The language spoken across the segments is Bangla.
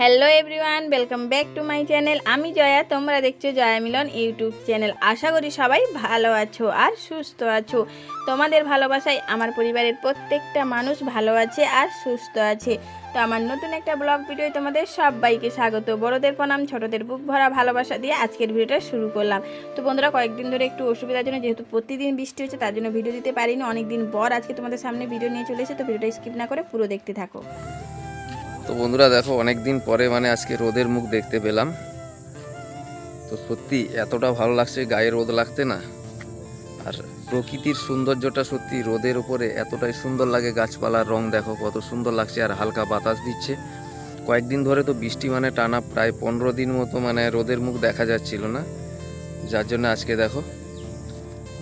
Hello everyone welcome back to my channel আমি জয়া, তোমরা দেখছ জয়া মিলন ইউটিউব চ্যানেল আশা করি সবাই ভালো আছো আর সুস্থ আছো। তোমাদের ভালোবাসায় আমার পরিবারের প্রত্যেকটা মানুষ ভালো আছে আর সুস্থ আছে। তো আমার নতুন একটা ব্লগ ভিডিও তোমাদের সবাইকে স্বাগত। বড়দের প্রণাম, ছোটদের বুক ভরা ভালোবাসা দিয়ে আজকের ভিডিওটা শুরু করলাম। তো বন্ধুরা, কয়েকদিন ধরে একটু অসুবিধার জন্য যেহেতু প্রতিদিন বৃষ্টি হচ্ছে, তার জন্য ভিডিও দিতে পারিনি। অনেকদিন পর আজকে তোমাদের সামনে ভিডিও নিয়ে চলে এসে তো ভিডিওটা স্কিপ না করে পুরো দেখতে থাকো। তো বন্ধুরা দেখো অনেক দিন পরে মানে আজকে রোদের মুখ দেখতে পেলাম। তো সত্যি এতটা ভালো লাগছে, গায়ে রোদ লাগতে না। আর প্রকৃতির সৌন্দর্যটা সত্যি রোদের উপরে এতটাই সুন্দর লাগে, গাছপালার রং দেখো কত সুন্দর লাগছে, আর হালকা বাতাস দিচ্ছে। কয়েকদিন ধরে তো বৃষ্টি মানে টানা প্রায় পনেরো দিন মতো মানে রোদের মুখ দেখা যাচ্ছিল না। যার জন্য আজকে দেখো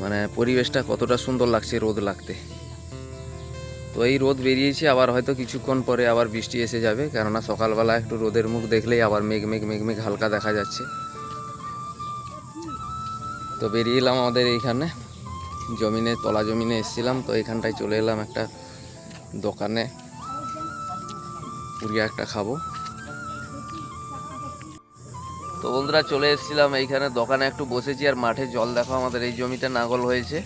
মানে পরিবেশটা কতটা সুন্দর লাগছে রোদ লাগতে। তো এই রোদ বেরিয়েছে, আবার হয়তো কিছুক্ষণ পরে আবার বৃষ্টি এসে যাবে। কেননা সকালবেলা একটু রোদের মুখ দেখলেই আবার মেঘ মেঘ মেঘ মেঘ হালকা দেখা যাচ্ছে। তো বেরিয়ে এলাম আমাদের এইখানে। জমিনে, তলা জমিনে এসেছিলাম, তো এখানটায় চলে এলাম একটা দোকানে। পুরিয়া একটা খাব। তো বন্ধুরা চলে এসেছিলাম এইখানে দোকানে, একটু বসেছি আর মাঠে জল দেখো আমাদের এই জমিটা নাগল হয়েছে।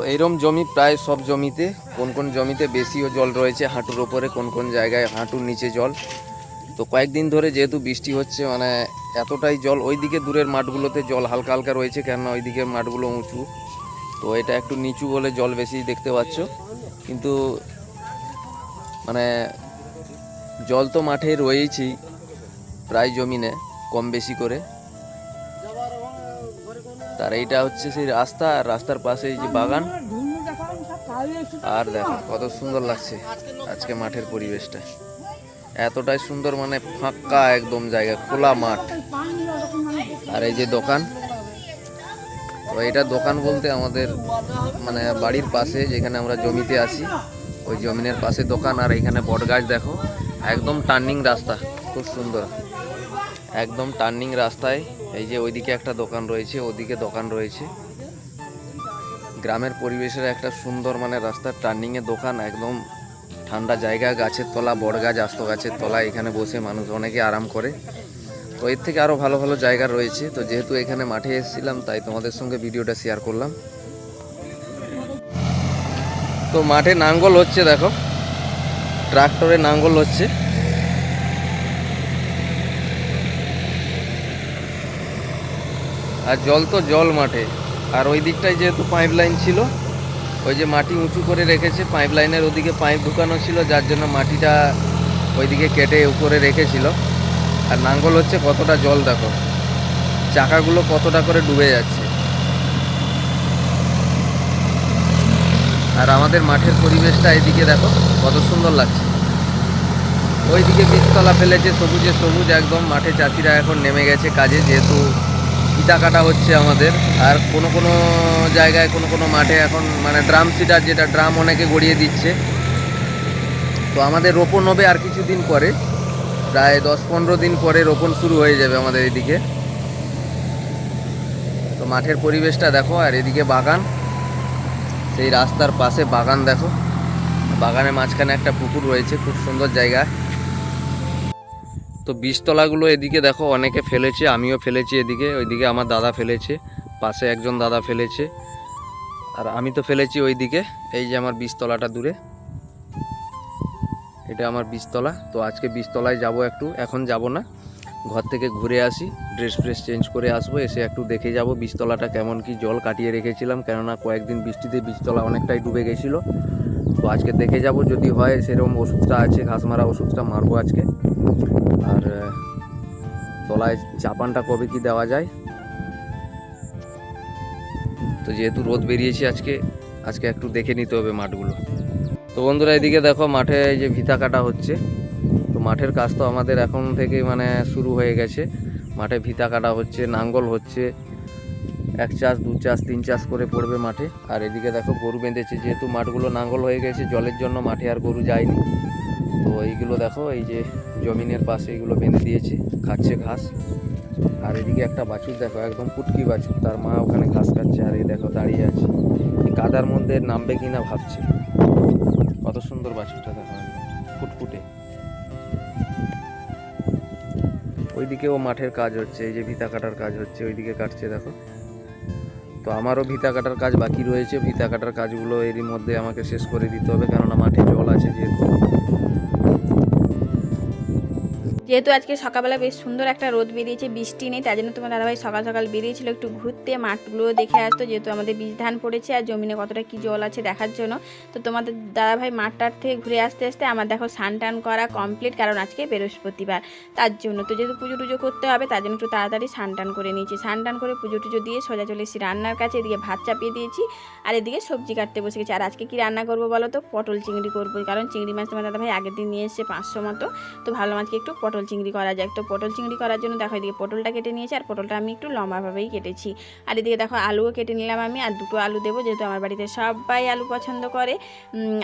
তো এইরকম জমি প্রায় সব জমিতে, কোন কোন জমিতে বেশিও জল রয়েছে, হাঁটুর ওপরে কোন কোন জায়গায় হাঁটুর নিচে জল। তো কয়েকদিন ধরে যেহেতু বৃষ্টি হচ্ছে মানে এতটাই জল, ওইদিকে দূরের মাঠগুলোতে জল হালকা হালকা রয়েছে, কেননা ওইদিকে মাঠগুলো উঁচু। তো এটা একটু নিচু বলে জল বেশি দেখতে পাচ্ছ। কিন্তু মানে জল তো মাঠে রয়েছেই প্রায় জমিনে, কম বেশি করে। তার এইটা হচ্ছে সেই রাস্তা, আর রাস্তার পাশে এই যে বাগান। আর দেখো কত সুন্দর লাগছে আজকে মাঠের পরিবেশটা। এতটাই সুন্দর মানে ফাঁকা একদম জায়গা, খোলা মাঠ। আর এই যে দোকান, তো এটা দোকান বলতে আমাদের মানে বাড়ির পাশে যেখানে আমরা জমিতে আছি, ওই জমিনের পাশে দোকান। আর এখানে বট গাছ দেখো, একদম টার্নিং রাস্তা, খুব সুন্দর। একদম টার্নিং রাস্তায়। এই যে ওইদিকে একটা দোকান রয়েছে, ওদিকে দোকান রয়েছে। গ্রামের পরিবেশের একটা সুন্দর মানে রাস্তার টার্নিংয়ে দোকান, একদম ঠান্ডা জায়গা, গাছের তলা বড় গাছ, আস্ত গাছের তলা, এখানে বসে মানুষ অনেকে আরাম করে। তো এর থেকে আরও ভালো ভালো জায়গা রয়েছে। তো যেহেতু এখানে মাঠে এসেছিলাম, তাই তোমাদের সঙ্গে ভিডিওটা শেয়ার করলাম। তো মাঠে নাঙ্গল হচ্ছে, দেখো। ট্রাক্টরে নাঙ্গল হচ্ছে। আর জল তো জল মাঠে। আর ওই দিকটায় যেহেতু পাইপ লাইন ছিল, ওই যে মাটি উঁচু করে রেখেছে পাইপ লাইনের ওদিকে পাইপ ঢুকানো ছিল, যার জন্য মাটিটা ওইদিকে কেটে উপরে রেখেছিল। আর নাঙ্গল হচ্ছে কতটা জল দেখো, চাকাগুলো কতটা করে ডুবে যাচ্ছে। আর আমাদের মাঠের পরিবেশটা এদিকে দেখো, কত সুন্দর লাগছে। ওইদিকে বীজতলা ফেলেছে, সবুজে সবুজ, একদম মাঠে চাষিরা এখন নেমে গেছে কাজে, যেহেতু ইটা কাটা হচ্ছে আমাদের। আর কোনো কোনো জায়গায়, কোনো কোনো মাঠে এখন মানে ড্রাম সিটার যেটা, ড্রাম অনেকে গড়িয়ে দিচ্ছে। তো আমাদের রোপণ হবে আর কিছুদিন পরে। প্রায় দশ পনেরো দিন পরে রোপণ শুরু হয়ে যাবে আমাদের এদিকে। তো মাঠের পরিবেশটা দেখো, আর এদিকে বাগান। সেই রাস্তার পাশে বাগান দেখো। বাগানের মাঝখানে একটা পুকুর রয়েছে, খুব সুন্দর জায়গা। তো বীজতলাগুলো এদিকে দেখো, অনেকে ফেলেছে, আমিও ফেলেছি এদিকে, ওইদিকে আমার দাদা ফেলেছে, পাশে একজন দাদা ফেলেছে, আর আমি তো ফেলেছি ওইদিকে, এই যে আমার বীজতলাটা দূরে। এটা আমার বীজতলা, তো আজকে বীজতলায় যাব একটু, এখন যাব না, ঘর থেকে ঘুরে আসি ড্রেস ফ্রেস চেঞ্জ করে আসব, এসে একটু দেখে যাব বীজতলাটা কেমন কি জল কাটিয়ে রেখেছিলাম, কেননা কয়েকদিন বৃষ্টিতে বীজতলা অনেকটাই ডুবে গেছিল, তো আজকে দেখে যাব, যদি হয় সেরকম ওষুধটা আছে ঘাস মারা ওষুধটা মারবো আজকে। আর তলায় চাপানটা কবে কি দেওয়া যায়? তো যেহেতু রোদ বেরিয়েছে আজকে আজকে একটু দেখে নিতে হবে মাঠগুলো। তো বন্ধুরা, এদিকে দেখো মাঠে এই যে ভিতা কাটা হচ্ছে। তো মাঠের কাজ তো আমাদের এখন থেকে মানে শুরু হয়ে গেছে। মাঠে ভিতা কাটা হচ্ছে, নাঙ্গল হচ্ছে। এক চাষ, দু চাষ, তিন চাষ করে পড়বে মাঠে। আর এদিকে দেখো গরু বেঁধেছে, যেহেতু মাঠগুলো নাঙ্গল হয়ে গেছে, জলের জন্য মাঠে আর গরু যায়নি। তো এইগুলো দেখো, এই যে জমিনের পাশে এগুলো বেঁধে দিয়েছে, খাচ্ছে ঘাস। আর এদিকে একটা বাছুর দেখো, একদম পুটকি বাছুর, তার মা ওখানে ঘাস খাচ্ছে আর এই দেখো দাঁড়িয়ে আছে। এই কাদার মধ্যে নামবে কি না ভাবছে। কত সুন্দর বাছুরটা দেখো ফুটফুটে। ওইদিকেও মাঠের কাজ হচ্ছে, এই যে ভিতা কাটার কাজ হচ্ছে, ওইদিকে কাটছে দেখো। তো আমারও ভিতা কাটার কাজ বাকি রয়েছে, ভিতা কাটার কাজগুলো এরই মধ্যে আমাকে শেষ করে দিতে হবে, কেননা মাঠে জল আছে যেহেতু। যেহেতু আজকে সকালবেলা বেশ সুন্দর একটা রোদ বেরিয়েছে, বৃষ্টি নেই তার জন্য তোমার দাদাভাই সকাল সকাল বেরিয়েছিল একটু ঘুরতে। মাঠগুলো দেখে আসতো, যেহেতু আমাদের বীজ ধান পড়েছে আর জমিনে কতটা কি জল আছে দেখার জন্য। তো তোমাদের দাদাভাই মাঠটার থেকে ঘুরে আসতে আসতে আমার দেখো স্নান টান করা কমপ্লিট কারণ আজকে বৃহস্পতিবার। তার জন্য তো যেহেতু পুজো টুজো করতে হবে, তার জন্য একটু তাড়াতাড়ি স্নান টান করে নিয়েছি। স্নান টান করে পুজো টুজো দিয়ে সোজা চলে এসেছি রান্নার কাছে, এদিকে ভাত চাপিয়ে দিয়েছি আর এদিকে সবজি কাটতে বসে গেছি। আর আজকে কি রান্না করব বলো তো? পটল চিংড়ি করব, কারণ চিংড়ি মাছ তোমার দাদাভাই আগের দিন নিয়ে এসেছে পাঁচশো মতো। তো ভালো মাছকে একটু পটল চিংড়ি করা যায়। তো পটল চিংড়ি করার জন্য দেখো এদিকে পটলটা কেটে নিয়েছি আর পটলটা আমি একটু লম্বাভাবেই কেটেছি। আর এদিকে দেখো আলুও কেটে নিলাম আমি আর দুটো আলু দেবো যেহেতু আমার বাড়িতে সবাই আলু পছন্দ করে।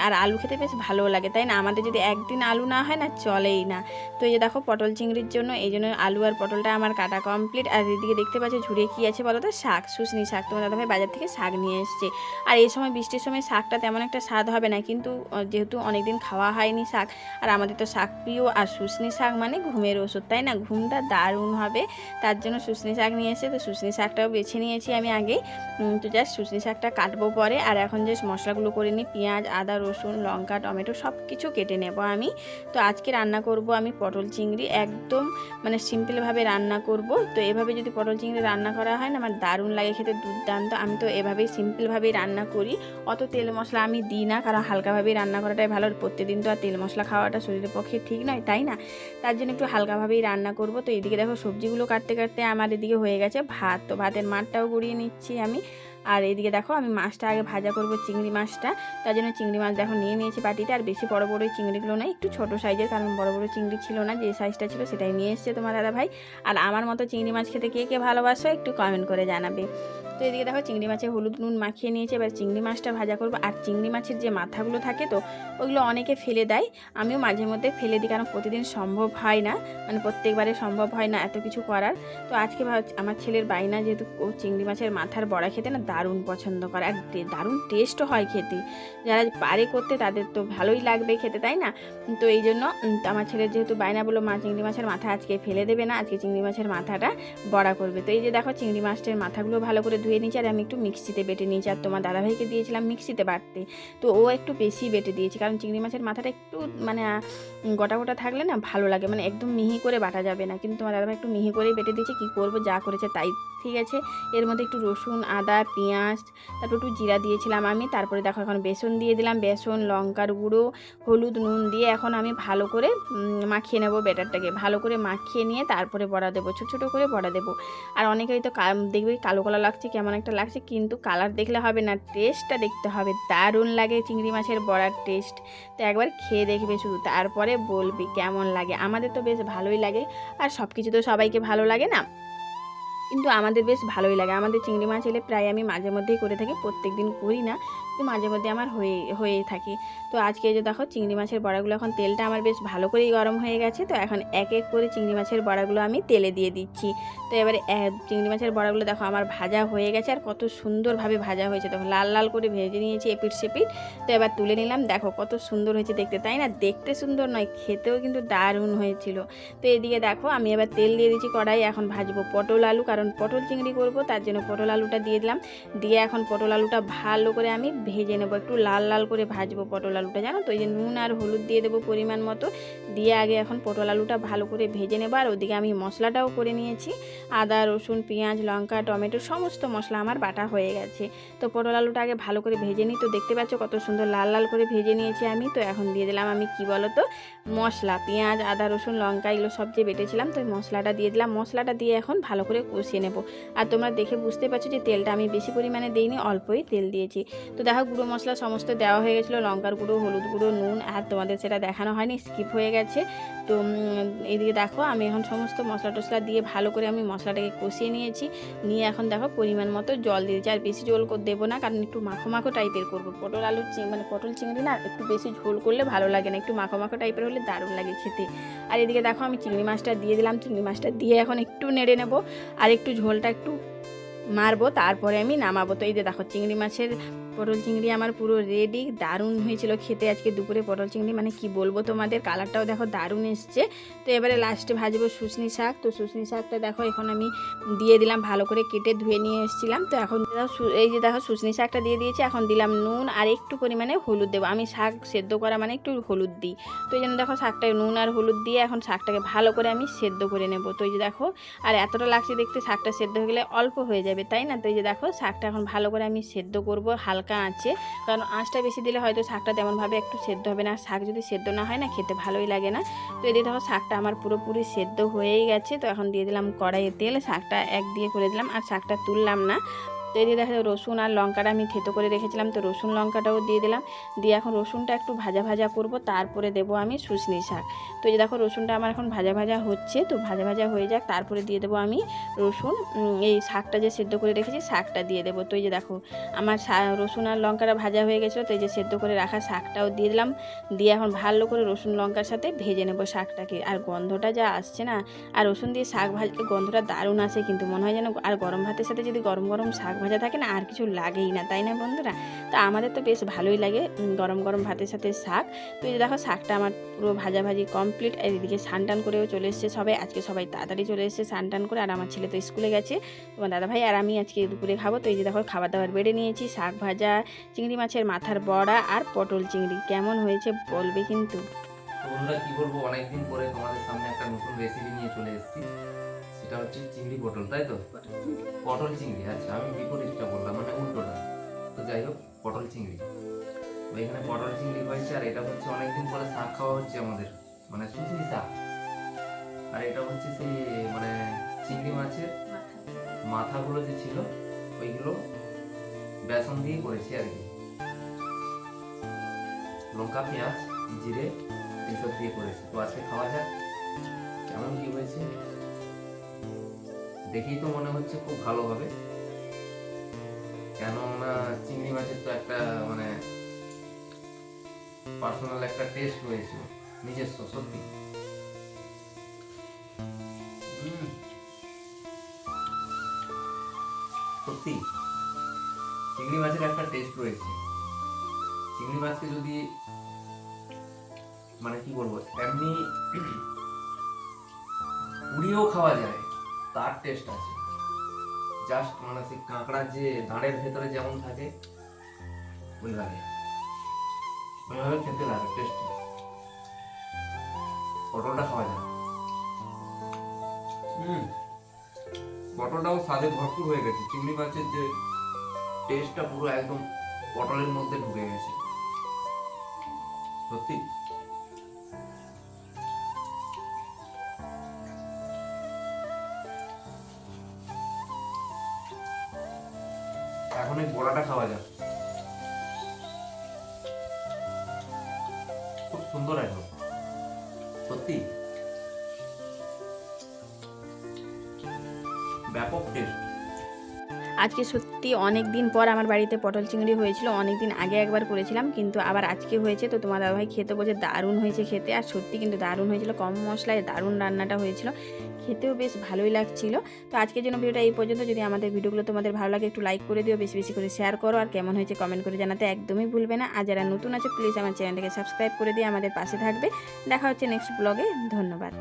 আর আলু খেতে বেশ ভালোও লাগে, তাই না? আমাদের যদি একদিন আলু না হয় না, চলেই না। তো এই যে দেখো পটল চিংড়ির জন্য এই জন্য আলু আর পটলটা আমার কাটা কমপ্লিট। আর এদিকে দেখতে পাচ্ছি ঝুড়ে কী আছে বলো তো? শাক, শুশনি শাক। তোমার দাদাভাই বাজার থেকে শাক নিয়ে এসছে। আর এই সময় বৃষ্টির সময় শাকটা তেমন একটা স্বাদ হবে না, কিন্তু যেহেতু অনেকদিন খাওয়া হয়নি শাক, আর আমাদের তো শাক প্রিয়, আর শুশনি শাক মানে ঘুমের ওষুধ তাই না? ঘুমটা দারুণ হবে। তার জন্য শুশনি শাক নিয়ে এসে তো শুশনি শাকটাও বেছে নিয়েছি আমি আগে উম, তো জাস্ট শুশনি শাকটা কাটবো পরে। আর এখন যে মশলাগুলো করে নিই। পেঁয়াজ আদা রসুন লঙ্কা টমেটো সব কিছু কেটে নেব আমি। তো আজকে রান্না করব আমি পটল চিংড়ি। একদম মানে সিম্পলভাবে রান্না করব। তো এভাবে যদি পটল চিংড়ি রান্না করা হয় না আমার দারুণ লাগে খেতে দুর্দান্ত। আমি তো এভাবেই সিম্পলভাবেই রান্না করি। অত তেল মশলা আমি দিই না কারণ হালকাভাবেই রান্না করাটাই ভালো। প্রত্যেকদিন তো আর তেল মশলা খাওয়াটা শরীরের পক্ষে ঠিক নয় তাই না? তার জন্য একটু হালকাভাবেই রান্না করব। তো এদিকে দেখো সবজিগুলো কাটতে কাটতে আমার এদিকে হয়ে গেছে ভাত। তো ভাতের মাঠটাও গড়িয়ে নিচ্ছি আমি। আর এদিকে দেখো আমি মাছটা আগে ভাজা করব চিংড়ি মাছটা। তার জন্য চিংড়ি মাছ দেখো নিয়ে নিয়েছি বাটিতে। আর বেশি বড় বড় চিংড়িগুলো না একটু ছোট সাইজের, কারণ বড় বড় চিংড়ি ছিল না, যে সাইজটা ছিল সেটাই নিয়ে এসছে তোমার দাদা ভাই আর আমার মতো চিংড়ি মাছ খেতে কে কে ভালোবাসো একটু কমেন্ট করে জানাবে। তো এদিকে দেখো চিংড়ি মাছে হলুদ নুন মাখিয়ে নিয়েছে, এবার চিংড়ি মাছটা ভাজা করব। আর চিংড়ি মাছের যে মাথাগুলো থাকে তো, ওইগুলো অনেকে ফেলে দেয়। আমিও মাঝে মধ্যে ফেলে দিই, কারণ প্রতিদিন সম্ভব হয় না। মানে প্রত্যেকবারে সম্ভব হয় না এত কিছু করার। তো আজকে আমার ছেলের বাইনা যেহেতু ও চিংড়ি মাছের মাথার বড়া খেতে না দারুণ পছন্দ করে, আর দারুণ টেস্টও হয় খেতে। যারা পারে করতে তাদের তো ভালোই লাগবে খেতে, তাই না? তো এই জন্য আমার ছেলের যেহেতু বায়না বলো মা, চিংড়ি মাছের মাথা আজকে ফেলে দেবে না, আজকে চিংড়ি মাছের মাথাটা বড়া করবে। তো এই যে দেখো, চিংড়ি মাছের মাথাগুলো ভালো করে ধুয়ে নিয়েছি আর আমি একটু মিক্সিতে বেটে নিয়েছি আর তোমার দাদাভাইকে দিয়েছিলাম মিক্সিতে বাটতে। তো ও একটু বেশি বেটে দিয়েছে, কারণ চিংড়ি মাছের মাথাটা একটু মানে গোটা গোটা থাকলে না ভালো লাগে মানে একদম মিহি করে বাটা যাবে না। কিন্তু তোমার দাদাভাই একটু মিহি করেই বেটে দিয়েছে, কী করব, যা করেছে তাই ঠিক আছে। এর মধ্যে একটু রসুন, আদা, পেঁয়াজ, তারপর একটু জিরা দিয়েছিলাম আমি। তারপরে দেখো এখন বেসন দিয়ে দিলাম। বেসন, লঙ্কার গুঁড়ো, হলুদ, নুন দিয়ে এখন আমি ভালো করে মাখিয়ে নেব ব্যাটারটাকে। ভালো করে মাখিয়ে নিয়ে তারপরে বড়া দেবো। ছোটো ছোটো করে বড়া দেবো। আর অনেকেই তো কা- দেখবে কালো কালো লাগছে, কেমন একটা লাগছে, কিন্তু কালার দেখলে হবে না। টেস্টটা দেখতে হবে। দারুণ লাগে চিংড়ি মাছের বড়ার টেস্ট। তো একবার খেয়ে দেখবে শুধু। তারপরে বলবি কেমন লাগে। আমাদের তো বেশ ভালোই লাগে। আর সব কিছু তো সবাইকে ভালো লাগে না? কিন্তু আমাদের বেশ ভালোই লাগে। আমাদের চিংড়ি মাছ এলে প্রায় আমি মাঝে মধ্যেই করে থাকি প্রত্যেক দিন করি না। কিন্তু মাঝে মধ্যে আমার হয়ে হয়ে থাকে। তো আজকে যে দেখো চিংড়ি মাছের বড়াগুলো, এখন তেলটা আমার বেশ ভালো করেই গরম হয়ে গেছে। তো এখন এক এক করে চিংড়ি মাছের বড়াগুলো আমি তেলে দিয়ে দিচ্ছি। তো এবারে চিংড়ি মাছের বড়াগুলো দেখো আমার ভাজা হয়ে গেছে, আর কত সুন্দরভাবে ভাজা হয়েছে। দেখো লাল লাল করে ভেজে নিয়েছি এপিট সেপিট। তো এবার তুলে নিলাম, দেখো কত সুন্দর হয়েছে দেখতে, তাই না? দেখতে সুন্দর নয়, খেতেও কিন্তু দারুণ হয়েছিল। তো এদিকে দেখো আমি এবার তেল দিয়ে দিচ্ছি কড়াই, এখন ভাজবো পটল আলু, কারণ পটল চিংড়ি করব, তার জন্য পটল আলুটা দিয়ে দিলাম। দিয়ে এখন পটল আলুটা ভালো করে আমি ভেজে নেব, একটু লাল লাল করে ভাজবো পটল আলুটা, জানো তো? এই যে নুন আর হলুদ দিয়ে দেবো পরিমাণ মতো। দিয়ে আগে এখন পটল আলুটা ভালো করে ভেজে নেব, আর ওদিকে আমি মশলাটাও করে নিয়েছি। আদা, রসুন, পেঁয়াজ, লঙ্কা, টমেটো, সমস্ত মশলা আমার বাটা হয়ে গেছে। তো পটল আলুটা আগে ভালো করে ভেজে নিই। তো দেখতে পাচ্ছ কত সুন্দর লাল লাল করে ভেজে নিয়েছি আমি। তো এখন দিয়ে দিলাম আমি কি বলো তো মশলা, পেঁয়াজ, আদা, রসুন, লঙ্কা, এগুলো সব যে বেটেছিলাম, তো মশলাটা দিয়ে দিলাম। মশলাটা দিয়ে এখন ভালো করে কষিয়ে নেব। আর তোমরা দেখে বুঝতে পারছ যে তেলটা আমি বেশি পরিমাণে দিইনি, অল্পই তেল দিয়েছি। তো দেখো গুঁড়ো মশলা সমস্ত দেওয়া হয়ে গেছিল লঙ্কার গুঁড়ো হলুদ গুঁড়ো নুন আর তোমাদের সেটা দেখানো হয়নি স্কিপ হয়ে গেছে। তো উম, এইদিকে দেখো আমি এখন সমস্ত মশলা টশলা দিয়ে ভালো করে আমি মশলাটাকে কষিয়ে নিয়েছি। নিয়ে এখন দেখো পরিমাণ মতো জল দিয়েছি আর বেশি জল দেবো না কারণ একটু মাখো মাখো টাইপের করব। পটল আলু চি- মানে পটল চিংড়ি না একটু বেশি ঝোল করলে ভালো লাগে না একটু মাখো মাখো টাইপের হলে দারুণ লাগে খেতে। আর এদিকে দেখো আমি চিংড়ি মাছটা দিয়ে দিলাম চিংড়ি মাছটা দিয়ে এখন একটু নেড়ে নেব আর একটু ঝোলটা একটু মারবো, তারপরে আমি নামাবো। তো এই যে দেখো, চিংড়ি মাছের পটল চিংড়ি আমার পুরো রেডি দারুণ হয়েছিল খেতে আজকে দুপুরে পটল চিংড়ি। মানে কি বলব তোমাদের কালারটাও দেখো দারুণ এসছে। তো এবারে লাস্টে ভাজবো শুশনি শাক। তো শুশনি শাকটা দেখো এখন আমি দিয়ে দিলাম, ভালো করে কেটে ধুয়ে নিয়ে এসেছিলাম। তো এখন এই যে দেখো শুশনি শাকটা দিয়ে দিয়েছি, এখন দিলাম নুন আর একটু পরিমাণে হলুদ দেবো। আমি শাক সেদ্ধ করা মানে একটু হলুদ দিই। তো এই জন্য দেখো শাকটায় নুন আর হলুদ দিয়ে এখন শাকটাকে ভালো করে আমি সেদ্ধ করে নেব। তো এই যে দেখো, আর এতটা লাগছে দেখতে, শাকটা সেদ্ধ হয়ে গেলে অল্প হয়ে যাবে। তাই না? তো এই যে দেখো, শাকটা এখন ভালো করে আমি সেদ্ধ করব, হালকা আঁচে। কারণ আঁচটা বেশি দিলে হয়তো শাকটা তেমনভাবে একটু সেদ্ধ হবে না। শাক যদি সেদ্ধ না হয় না, খেতে ভালোই লাগে না। তো এদিকে দেখো, শাকটা আমার পুরোপুরি সেদ্ধ হয়েই গেছে। তো এখন দিয়ে দিলাম কড়াইয়ে তেল, শাকটা এক দিয়ে করে দিলাম। আর শাকটা তুললাম না। তো এই এদিকে দেখো রসুন আর লঙ্কাটা আমি থেতো করে রেখেছিলাম, তো রসুন লঙ্কাটাও দিয়ে দিলাম। দিয়ে এখন রসুনটা একটু ভাজা ভাজা করব, তারপরে দেবো আমি শুশনি শাক। তো এই যে দেখো রসুনটা আমার এখন ভাজা ভাজা হচ্ছে, তো ভাজা ভাজা হয়ে যাক, তারপরে দিয়ে দেবো আমি রসুন। এই শাকটা যে সেদ্ধ করে রেখেছি শাকটা দিয়ে দেবো। তো এই যে দেখো আমার রসুন আর লঙ্কাটা ভাজা হয়ে গেছিল, তো এই যে সেদ্ধ করে রাখা শাকটাও দিয়ে দিলাম। দিয়ে এখন ভালো করে রসুন লঙ্কার সাথে ভেজে নেব শাকটাকে। আর গন্ধটা যা আসছে না, আর রসুন দিয়ে শাক ভাজলে গন্ধটা দারুণ আসে কিন্তু, মনে হয় যেন, আর গরম ভাতের সাথে যদি গরম গরম শাক ভাজা থাকে না, আর কিছু লাগেই না, তাই না বন্ধুরা? তো আমাদের তো বেশ ভালোই লাগে গরম গরম ভাতের সাথে শাক। তো এই দেখো, শাকটা আমার পুরো ভাজাভাজি কমপ্লিট আর এদিকে টান করেও চলে এসেছে সবাই। আজকে সবাই তাড়াতাড়ি চলে এসেছে টান করে, আর আমার ছেলে তো স্কুলে গেছে। তোমার দাদা ভাই আর আমি আজকে দুপুরে খাব। তো এই যে দেখো খাবার দাবার বেড়ে নিয়েছি, শাক ভাজা, চিংড়ি মাছের মাথার বড়া, আর পটল চিংড়ি। কেমন হয়েছে বলবে কিন্তু? বন্ধুরা, কি বলব? অনেকদিন পরে তোমাদের সামনে একটা নতুন রেসিপি নিয়ে চলে এসেছি। সেটা হচ্ছে চিংড়ি পটল, তাই তো? পটল চিংড়ি আচ্ছা আমি বিপরীতটা বললাম মানে উল্টোটা। তো যাই হোক, পটল চিংড়ি। এখানে পটল চিংড়ি হয়েছে, আর এটা হচ্ছে অনেকদিন পরে শাক খাওয়া হচ্ছে আমাদের মানে সুচি শাক। আর এটা হচ্ছে সেই মানে চিংড়ি মাছের মাথাগুলো যে ছিল, ওইগুলো বেসন দিয়ে করেছি আর কি। লঙ্কা, পেঁয়াজ, জিরে এইসব দিয়ে করেছি। তো আজকে খাওয়া যাক, কেমন কি হয়েছে? দেখেই তো মনে হচ্ছে খুব ভালো হবে কেননা চিংড়ি মাছের তো একটা মানে পার্সোনাল একটা টেস্ট রয়েছে, নিজস্ব, সত্যি। সত্যি, চিংড়ি মাছের একটা টেস্ট রয়েছে। চিংড়ি মাছকে যদি মানে কি বলব, এমনি পুড়িয়েও খাওয়া যায়। তার টেস্ট আছে। জাস্ট মানে সেই কাঁকড়ার যে দাঁড়ের ভেতরে যেমন থাকে ওই লাগে। ওইভাবে খেতে লাগে টেস্টি পটলটা খাওয়া যায়। হুম। পটলটাও স্বাদে ভরপুর হয়ে গেছে। চিংড়ি মাছের যে টেস্টটা পুরো একদম পটলের মধ্যে ঢুকে গেছে। সত্যি? এই বড়াটা খাওয়া যাক। খুব সুন্দর একদম সত্যি? ব্যাপক টেস্ট আজকে সত্যি অনেক দিন পর আমার বাড়িতে পটল চিংড়ি হয়েছিল অনেক দিন আগে একবার করেছিলাম, কিন্তু আবার আজকে হয়েছে, তো তোমার দাদাভাই খেতে বলছে দারুণ হয়েছে খেতে, আর সত্যি কিন্তু দারুণ হয়েছিল, কম মশলায় দারুণ রান্নাটা হয়েছিল। খেতেও বেশ ভালোই লাগছিল। তো আজকের জন্য ভিডিওটা এই পর্যন্ত। যদি আমাদের ভিডিওগুলো তোমাদের ভালো লাগে, একটু লাইক করে দিও, বেশি বেশি করে শেয়ার করো। আর কেমন হয়েছে কমেন্ট করে জানাতে একদমই ভুলবে না। আর যারা নতুন আছে প্লিজ আমার চ্যানেলটাকে সাবস্ক্রাইব করে দিয়ে আমাদের পাশে থাকবে। দেখা হচ্ছে নেক্সট ব্লগে ধন্যবাদ।